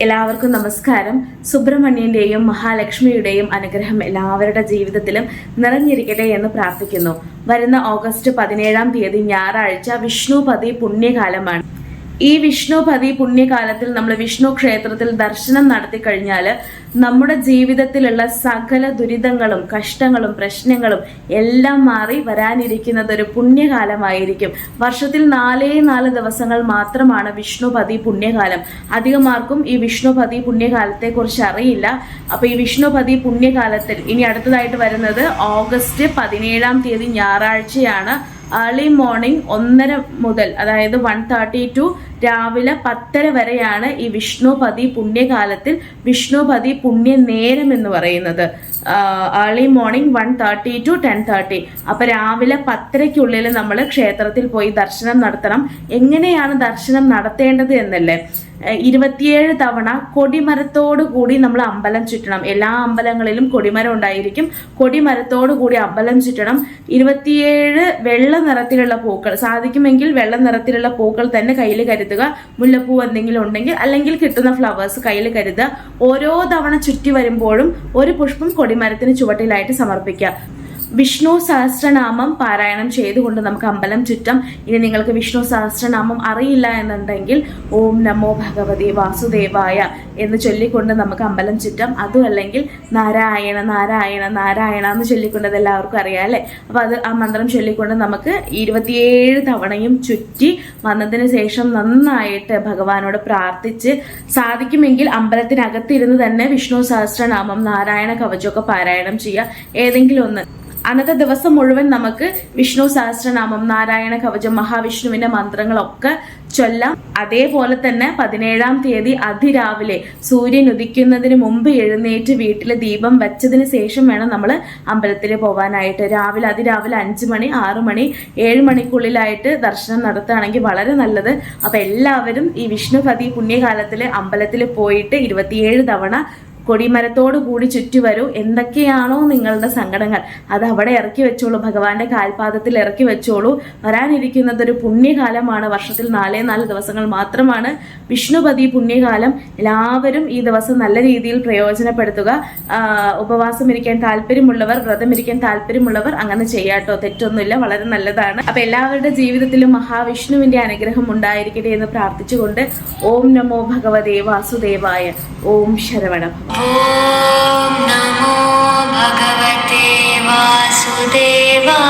എല്ലാവർക്കും നമസ്കാരം. സുബ്രഹ്മണ്യന്റെയും മഹാലക്ഷ്മിയുടെയും അനുഗ്രഹം എല്ലാവരുടെ ജീവിതത്തിലും നിറഞ്ഞിരിക്കട്ടെ എന്ന് പ്രാർത്ഥിക്കുന്നു. വരുന്ന ഓഗസ്റ്റ് പതിനേഴാം തീയതി ഞായറാഴ്ച വിഷ്ണുപതി പുണ്യകാലമാണ്. ഈ വിഷ്ണുപതി പുണ്യകാലത്തിൽ നമ്മൾ വിഷ്ണു ക്ഷേത്രത്തിൽ ദർശനം നടത്തി കഴിഞ്ഞാൽ നമ്മുടെ ജീവിതത്തിലുള്ള സകല ദുരിതങ്ങളും കഷ്ടങ്ങളും പ്രശ്നങ്ങളും എല്ലാം മാറി വരാനിരിക്കുന്നത് ഒരു പുണ്യകാലമായിരിക്കും. വർഷത്തിൽ നാലേ നാല് ദിവസങ്ങൾ മാത്രമാണ് വിഷ്ണുപതി പുണ്യകാലം. അധികം ആർക്കും ഈ വിഷ്ണുപതി പുണ്യകാലത്തെ കുറിച്ച് അറിയില്ല. അപ്പൊ ഈ വിഷ്ണുപതി പുണ്യകാലത്തിൽ ഇനി അടുത്തതായിട്ട് വരുന്നത് ഓഗസ്റ്റ് പതിനേഴാം തീയതി ഞായറാഴ്ചയാണ്. ഏർലി മോർണിംഗ് ഒന്നര മുതൽ അതായത് വൺ തേർട്ടി ടു രാവിലെ പത്തര വരെയാണ് ഈ വിഷ്ണുപതി പുണ്യകാലത്തിൽ വിഷ്ണുപതി പുണ്യ നേരം എന്ന് പറയുന്നത്. Early morning one thirty to ten thirty അപ്പൊ രാവിലെ പത്തരയ്ക്കുള്ളിൽ നമ്മൾ ക്ഷേത്രത്തിൽ പോയി ദർശനം നടത്തണം. എങ്ങനെയാണ് ദർശനം നടത്തേണ്ടത് എന്നല്ലേ? ഇരുപത്തിയേഴ് തവണ കൊടിമരത്തോടു കൂടി നമ്മൾ അമ്പലം ചുറ്റണം. എല്ലാ അമ്പലങ്ങളിലും കൊടിമരം ഉണ്ടായിരിക്കും. കൊടിമരത്തോടു കൂടി അമ്പലം ചുറ്റണം. ഇരുപത്തിയേഴ് വെള്ള നിറത്തിലുള്ള പൂക്കൾ. സാധിക്കുമെങ്കിൽ വെള്ള നിറത്തിലുള്ള പൂക്കൾ തന്നെ കയ്യിൽ കരുതുക. മുല്ലപ്പൂ എന്തെങ്കിലും ഉണ്ടെങ്കിൽ അല്ലെങ്കിൽ കിട്ടുന്ന ഫ്ലവേഴ്സ് കയ്യിൽ കരുതുക. ഓരോ തവണ ചുറ്റി വരുമ്പോഴും ഒരു പുഷ്പം കൊടിമരത്തിന് ചുവട്ടിലായിട്ട് സമർപ്പിക്കുക. വിഷ്ണു സഹസ്രനാമം പാരായണം ചെയ്തുകൊണ്ട് നമുക്ക് അമ്പലം ചുറ്റാം. ഇനി നിങ്ങൾക്ക് വിഷ്ണു സഹസ്രനാമം അറിയില്ല എന്നുണ്ടെങ്കിൽ ഓം നമോ ഭഗവതി വാസുദേവായ എന്ന് ചൊല്ലിക്കൊണ്ട് നമുക്ക് അമ്പലം ചുറ്റാം. അതും അല്ലെങ്കിൽ നാരായണ നാരായണ നാരായണ എന്ന് ചൊല്ലിക്കൊണ്ട് അത് എല്ലാവർക്കും അറിയാം അല്ലേ? അപ്പൊ അത് ആ മന്ത്രം ചൊല്ലിക്കൊണ്ട് നമുക്ക് ഇരുപത്തിയേഴ് തവണയും ചുറ്റി വന്നതിന് ശേഷം നന്നായിട്ട് ഭഗവാനോട് പ്രാർത്ഥിച്ച് സാധിക്കുമെങ്കിൽ അമ്പലത്തിനകത്തിരുന്ന് തന്നെ വിഷ്ണു സഹസ്രനാമം നാരായണ കവചമൊക്കെ പാരായണം ചെയ്യുക. ഏതെങ്കിലും ഒന്ന്. അന്നത്തെ ദിവസം മുഴുവൻ നമുക്ക് വിഷ്ണു സഹസ്രനാമം നാരായണ കവചം മഹാവിഷ്ണുവിന്റെ മന്ത്രങ്ങളൊക്കെ ചൊല്ലാം. അതേപോലെ തന്നെ പതിനേഴാം തീയതി അതിരാവിലെ സൂര്യൻ ഉദിക്കുന്നതിന് മുമ്പ് എഴുന്നേറ്റ് വീട്ടിൽ ദീപം വെച്ചതിന് ശേഷം വേണം നമ്മൾ അമ്പലത്തിൽ പോകാനായിട്ട് രാവിലെ അതിരാവിലെ അഞ്ച് മണി ആറ് മണി ഏഴ് മണിക്കുള്ളിലായിട്ട് ദർശനം നടത്തുകയാണെങ്കിൽ വളരെ നല്ലത്. അപ്പൊ എല്ലാവരും ഈ വിഷ്ണുപതി പുണ്യകാലത്തിൽ അമ്പലത്തിൽ പോയിട്ട് ഇരുപത്തിയേഴ് തവണ കൊടിമരത്തോടു കൂടി ചുറ്റുവരൂ എന്തൊക്കെയാണോ നിങ്ങളുടെ സങ്കടങ്ങൾ. അത് അവിടെ ഇറക്കി വെച്ചോളൂ. ഭഗവാന്റെ കാൽപാദത്തിൽ ഇറക്കി വെച്ചോളൂ. വരാനിരിക്കുന്നത് ഒരു പുണ്യകാലമാണ്. വർഷത്തിൽ നാലേ നാല് ദിവസങ്ങൾ മാത്രമാണ്. വിഷ്ണുപതി പുണ്യകാലം. എല്ലാവരും ഈ ദിവസം നല്ല രീതിയിൽ പ്രയോജനപ്പെടുത്തുക. ഉപവാസം ഇരിക്കാൻ താല്പര്യമുള്ളവർ വ്രതം ഇരിക്കാൻ താല്പര്യമുള്ളവർ അങ്ങനെ ചെയ്യാട്ടോ തെറ്റൊന്നുമില്ല. വളരെ നല്ലതാണ്. അപ്പൊ എല്ലാവരുടെ ജീവിതത്തിലും മഹാവിഷ്ണുവിന്റെ അനുഗ്രഹം ഉണ്ടായിരിക്കട്ടെ എന്ന് പ്രാർത്ഥിച്ചുകൊണ്ട് ഓം നമോ ഭഗവതേ വാസുദേവായ. ഓം ശരവണ ഭവ नमो भगवते वासुदेवाय।